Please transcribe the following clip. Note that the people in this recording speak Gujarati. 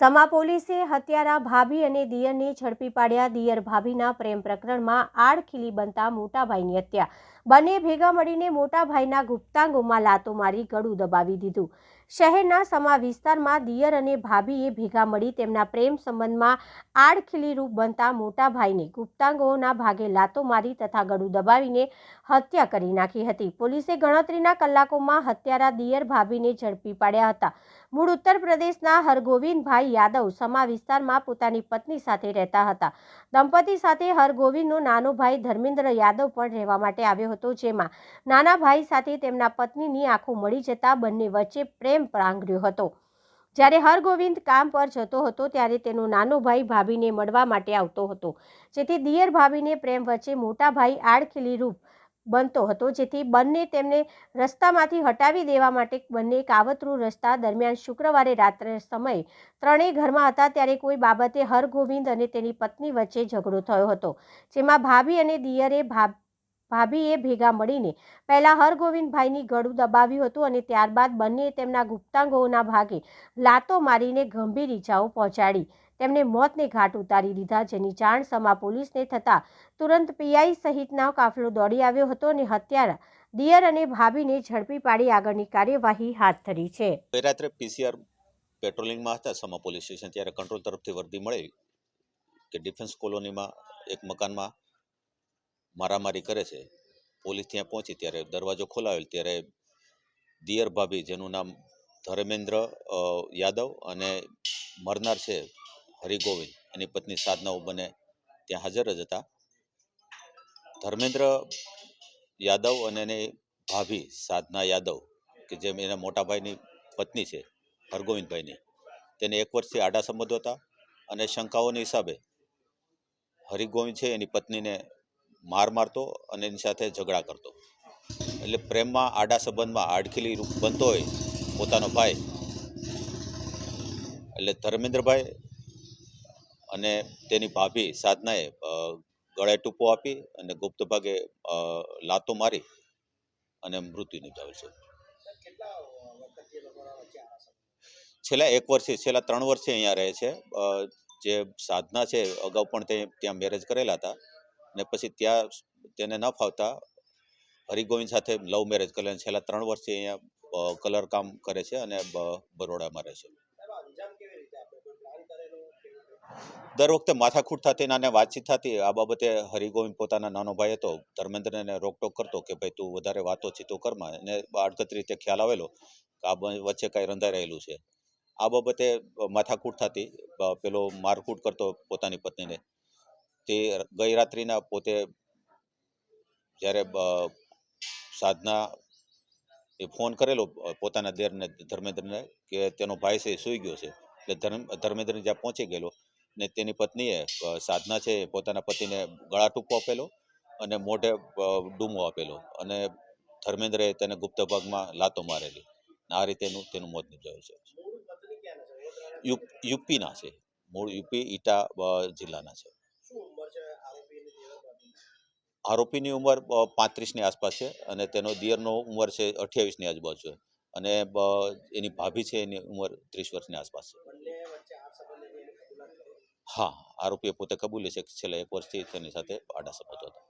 સમા પોલીસે હત્યારા ભાભી અને દિયરને ઝડપી પાડ્યા. દિયર ભાભીના પ્રેમ પ્રકરણમાં આડખીલી બનતા મોટાભાઈની હત્યા. બંને ભેગા મળીને મોટાભાઈના ગુપ્તાંગોમાં લાતો મારી ગળું દબાવી દીધું. શહેરના સમા વિસ્તારમાં દિયર અને ભાભીએ ભેગા મળી તેમના પ્રેમ સંબંધમાં આડખીલી રૂપ બનતા મોટાભાઈને ગુપ્તાંગોના ભાગે લાતો મારી તથા ગળું દબાવીને હત્યા કરી નાખી હતી. પોલીસે ગણતરીના કલાકોમાં હત્યારા દિયર ભાભીને ઝડપી પાડ્યા હતા. મૂળ ઉત્તર પ્રદેશના હરગોવિંદભાઈ યાદવ સમા વિસ્તારમાં પોતાની પત્ની સાથે રહેતા હતા. દંપતી સાથે હરગોવિંદનો નાનો ભાઈ ધર્મેન્દ્ર યાદવ પણ રહેવા માટે આવ્યો હતો, જેમાં નાના ભાઈ સાથે તેમના પત્નીની આંખો મળી જતા બંને વચ્ચે પ્રેમ પ્રાંગર્યો હતો. જ્યારે હરગોવિંદ કામ પર જતો હતો ત્યારે તેનો નાનો ભાઈ ભાભીને મળવા માટે આવતો હતો. જેથી દિયર ભાભીને પ્રેમ વચ્ચે મોટા ભાઈ આડખીલી રૂપ બનતો હતો. જેથી બંને તેમને રસ્તામાંથી હટાવી દેવા માટે બંને કાવતરું રસ્તા દરમિયાન શુક્રવારે રાત્રે સમયે ત્રણેય ઘરમાં હતા ત્યારે કોઈ બાબતે હરગોવિંદ અને તેની પત્ની વચ્ચે ઝઘડો થયો હતો. જેમાં ભાભી અને દિયરે ભા ભાભીએ ભેગા મળીને પહેલા હરગોવિંદભાઈની ગળું દબાવ્યું હતું અને ત્યારબાદ બંનેએ તેમના ગુપ્તાંગોના ભાગે લાતો મારીને ગંભીર ઈજાઓ પહોંચાડી. તેમને મોતને ઘાટ ઉતારી દીધા, જેની જાણ સમા પોલીસને થતાં તુરંત પીઆઈ સહિતના કાફલો દોડી આવ્યો હતો અને હત્યારા દિયર અને ભાભીને ઝડપી પાડી આગળની કાર્યવાહી હાથ ધરી છે. રાત્રે પીસીઆર પેટ્રોલિંગમાં હતા. સમા પોલીસ સ્ટેશન ત્યારે કંટ્રોલ તરફથી વર્દી મળી કે ડિફેન્સ કોલોનીમાં એક મકાનમાં મારામારી કરે છે. પોલીસ ત્યાં પહોંચી ત્યારે દરવાજો ખોલાવેલ ત્યારે દિયર ભાભી, જેનું નામ ધર્મેન્દ્ર યાદવ અને મરનાર છે હરિગોવિંદ, એની પત્ની સાધનાઓ બને ત્યાં હાજર જ હતા. ધર્મેન્દ્ર યાદવ અને એની ભાભી સાધના યાદવ, કે જેમ એના મોટાભાઈની પત્ની છે, હરગોવિંદભાઈની, તેને એક વર્ષથી આડા સંબંધો હતા અને શંકાઓના હિસાબે હરિગોવિંદ છે એની પત્નીને માર મારતો અને એની સાથે ઝઘડા કરતો. એટલે પ્રેમમાં આડા સંબંધમાં આડખીલી રૂપ બનતો હોય પોતાનો ભાઈ. એટલે ધર્મેન્દ્રભાઈ અને તેની ભાભી સાધનાએ ગળે ટૂંપો આપી અને ગુપ્ત ભાગે લાતો મારી અને મૃત્યુ નિપજાવેલ છે. છેલ્લા એક વર્ષથી છેલ્લા ત્રણ વર્ષથી અહીંયા રહે છે. જે સાધના છે, અગાઉ પણ તે ત્યાં મેરેજ કરેલા હતા. ને પછી ત્યાં તેને ન ફાવતા હરિગોવિંદ સાથે લવ મેરેજ કરે અને છેલ્લા ત્રણ વર્ષથી અહીંયા કલર કામ કરે છે અને બરોડામાં રહે છે. દર વખતે માથાકૂટ થતી અને વાતચીત થતી, આ બાબતે હરિગોવિંદ પોતાના નાનો ભાઈ હતો, ધર્મેન્દ્રને રોકટોક કરતો કે ભાઈ તું વધારે વાતો ચીતો કરમાં એને આડકત રીતે ખ્યાલ આવેલો કે આ વચ્ચે કાંઈ રંધાઈ રહેલું છે. આ બાબતે માથાકૂટ થતી પેલો મારકૂટ કરતો પોતાની પત્નીને. તે ગઈ રાત્રિના પોતે જ્યારે સાધના એ ફોન કરેલો પોતાના દેરને, ધર્મેન્દ્રને કે તેનો ભાઈ છે એ સૂઈ ગયો છે. એટલે ધર્મ ધર્મેન્દ્ર જ્યાં પહોંચી ગયેલો ને તેની પત્નીએ સાધના છે પોતાના પતિને ગળા ટૂંકો આપેલો અને મોઢે ડૂમો આપેલો અને ધર્મેન્દ્રએ તેને ગુપ્ત ભાગમાં લાતો મારેલી. આ રીતેનું તેનું મોત નિપજાયું છે. યુપીના છે. મૂળ યુપી ઈટા જિલ્લાના છે. આરોપીની ઉંમર પાંત્રીસની આસપાસ છે અને તેનો દિયરનો ઉંમર છે અઠ્યાવીસની આજુબાજુ છે અને એની ભાભી છે એની ઉંમર ત્રીસ વર્ષની આસપાસ છે. હા આરોપીએ પોતે કબૂલે છે કે છેલ્લા એક વર્ષથી તેની સાથે આડા સંબંધો હતા.